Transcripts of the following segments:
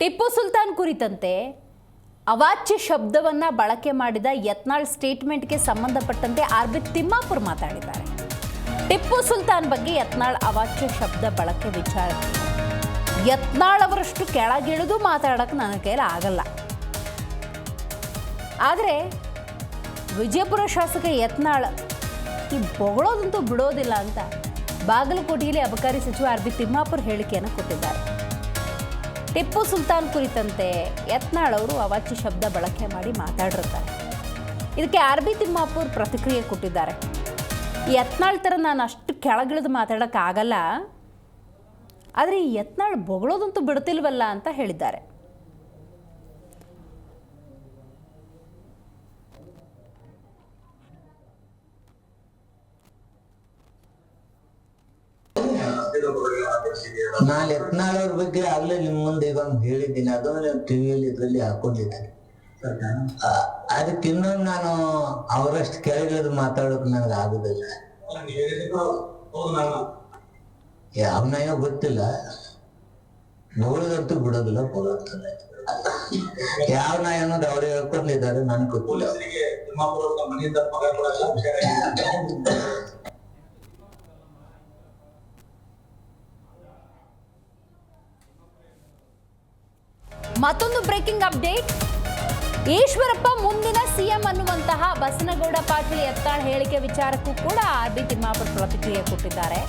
ಟಿಪ್ಪು ಸುಲ್ತಾನ್ ಕುರಿತಂತೆ ಅವಾಚ್ಯ ಶಬ್ದವನ್ನ ಬಳಕೆ ಮಾಡಿದ ಯತ್ನಾಳ್ ಸ್ಟೇಟ್ಮೆಂಟ್ಗೆ ಸಂಬಂಧಪಟ್ಟಂತೆ ಆರ್ಬಿ ತಿಮ್ಮಾಪುರ್ ಮಾತಾಡಿದ್ದಾರೆ. ಟಿಪ್ಪು ಸುಲ್ತಾನ್ ಬಗ್ಗೆ ಯತ್ನಾಳ್ ಅವಾಚ್ಯ ಶಬ್ದ ಬಳಕೆ ವಿಚಾರ. ಯತ್ನಾಳ್ ಅವರಷ್ಟು ಕೆಳಗಿಳಿದು ಮಾತಾಡಕ್ಕೆ ನನ್ನ ಕೈಲಿ ಆಗಲ್ಲ. ಆದರೆ ವಿಜಯಪುರ ಶಾಸಕ ಯತ್ನಾಳ್ ಈ ಬೊಗಳೋದಂತೂ ಬಿಡೋದಿಲ್ಲ ಅಂತ ಬಾಗಲಕೋಟೆಯಲ್ಲಿ ಅಬಕಾರಿ ಸಚಿವ ಆರ್ ಬಿ ತಿಮ್ಮಾಪುರ್ ಹೇಳಿಕೆಯನ್ನು ಕೊಟ್ಟಿದ್ದಾರೆ. ಟಿಪ್ಪು ಸುಲ್ತಾನ್ ಕುರಿತಂತೆ ಯತ್ನಾಳ್ ಅವರು ಅವಾಚ್ಯ ಶಬ್ದ ಬಳಕೆ ಮಾಡಿ ಮಾತಾಡಿರ್ತಾರೆ ಇದಕ್ಕೆ ಆರ್ ಬಿ ತಿಮ್ಮಾಪುರ್ ಪ್ರತಿಕ್ರಿಯೆ ಕೊಟ್ಟಿದ್ದಾರೆ. ಯತ್ನಾಳ್ ಥರ ನಾನು ಅಷ್ಟು ಕೆಳಗಿಳಿದು ಮಾತಾಡೋಕ್ಕಾಗಲ್ಲ ಆದರೆ ಈ ಯತ್ನಾಳ್ ಬೊಗಳೋದಂತೂ ಬಿಡ್ತಿಲ್ವಲ್ಲ ಅಂತ ಹೇಳಿದ್ದಾರೆ. ನಾನು ಯತ್ನಾಳ್ ಬಗ್ಗೆ ಅಲ್ಲೇ ನಿಮ್ ಮುಂದೆ ಈಗ ಒಂದು ಅದು ಅದನ್ನ ಟಿವಿಯಲ್ಲಿ ಇದ್ರಲ್ಲಿ ಹಾಕೊಂಡಿದ್ದೀನಿ. ಅದಕ್ಕಿನ್ನೊಂದು ನಾನು ಅವರಷ್ಟು ಕೆಳಗಿಳಿದು ಮಾತಾಡೋಕೆ ನನಗೆ ಆಗುದಿಲ್ಲ. ಯಾವ ನಯ ಗೊತ್ತಿಲ್ಲ. ಬೋಳದಂತೂ ಬಿಡೋದಿಲ್ಲ ಬೋಳುತ್ತದೆ ಯಾವ ನಾಯಿ ಅನ್ನೋದು ಅವ್ರು ಹೇಳ್ಕೊಂಡಿದ್ದಾರೆ ನನ್ಗೆ ಗೊತ್ತಿಲ್ಲ. ಮತ್ತೊಂದು ಬ್ರೇಕಿಂಗ್ ಅಪ್ಡೇಟ್. ಈಶ್ವರಪ್ಪ ಮುಂದಿನ ಸಿಎಂ ಅನ್ನುವಂತಹ ಬಸನಗೌಡ ಪಾಟೀಲ್ ಯತ್ನಾಳ್ ಹೇಳಿಕೆ ವಿಚಾರಕ್ಕೂ ಕೂಡ ಆರ್ ಬಿ ತಿಮ್ಮಾಪುರ್ ಪ್ರತಿಕ್ರಿಯೆ ಕೊಟ್ಟಿದ್ದಾರೆ.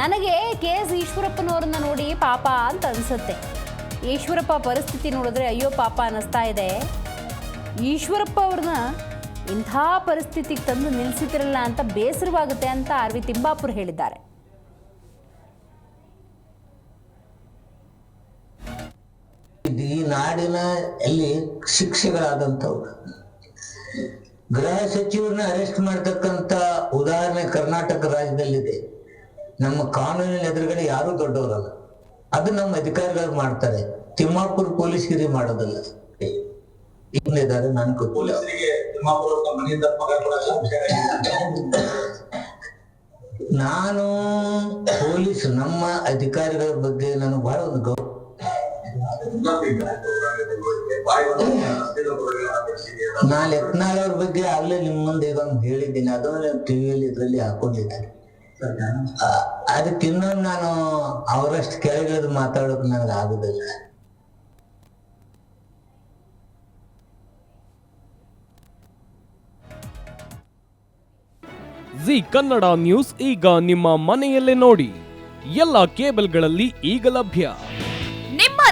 ನನಗೆ ಕೆ ಎಸ್ ಈಶ್ವರಪ್ಪನವ್ರನ್ನ ನೋಡಿ ಪಾಪ ಅಂತ ಅನ್ಸುತ್ತೆ. ಈಶ್ವರಪ್ಪ ಪರಿಸ್ಥಿತಿ ನೋಡಿದ್ರೆ ಅಯ್ಯೋ ಪಾಪ ಅನ್ನಿಸ್ತಾ ಇದೆ. ಈಶ್ವರಪ್ಪ ಅವ್ರನ್ನ ಇಂಥ ಪರಿಸ್ಥಿತಿಗೆ ತಂದು ನಿಲ್ಲಿಸಿದ್ರಲ್ಲ ಅಂತ ಬೇಸರವಾಗುತ್ತೆ ಅಂತ ಆರ್ ವಿ ತಿಮ್ಮಾಪುರ್ ಹೇಳಿದ್ದಾರೆ ಈ ನಾಡಿನ ಎಲ್ಲಿ ಶಿಕ್ಷೆಗಳಾದಂಥವು. ಗೃಹ ಸಚಿವರನ್ನ ಅರೆಸ್ಟ್ ಮಾಡ್ತಕ್ಕಂತ ಉದಾಹರಣೆ ಕರ್ನಾಟಕ ರಾಜ್ಯದಲ್ಲಿದೆ. ನಮ್ಮ ಕಾನೂನಿನ ಎದುರುಗಡೆ ಯಾರು ದೊಡ್ಡವರಲ್ಲ. ಅದು ನಮ್ಮ ಅಧಿಕಾರಿಗಳು ಮಾಡ್ತಾರೆ. ತಿಮ್ಮಾಪುರ ಪೊಲೀಸ್ ಮಾಡೋದಲ್ಲ. ಮಾಡೋದಿಲ್ಲ ನನ್ ನಾನು ಪೊಲೀಸ್ ನಮ್ಮ ಅಧಿಕಾರಿಗಳ ಬಗ್ಗೆ ನನಗೆ ಬಹಳ ಒಂದು ಗೌರವ. ನಾನು ಯತ್ನಾಳ್ ಬಗ್ಗೆ ಆಗ್ಲೇ ನಿಮ್ ಮುಂದೆ ಇದೊಂದು ಹೇಳಿದ್ದೀನಿ. ಅದನ್ನ ಟಿವಿಯಲ್ಲಿ ಇದ್ರಲ್ಲಿ ಹಾಕೊಂಡಿದ್ದಾರೆ ಅದಕ್ಕೆ ನಾನು ಅವರಷ್ಟು ಕೆಳಗಿಳಿದು ಮಾತಾಡೋಕೆ ನನಗೆ ಆಗುದಿಲ್ಲ. ಜಿ ಕನ್ನಡ ನ್ಯೂಸ್ ಈಗ ನಿಮ್ಮ ಮನೆಯಲ್ಲೇ ನೋಡಿ. ಎಲ್ಲ ಕೇಬಲ್ಗಳಲ್ಲಿ ಈಗ ಲಭ್ಯ.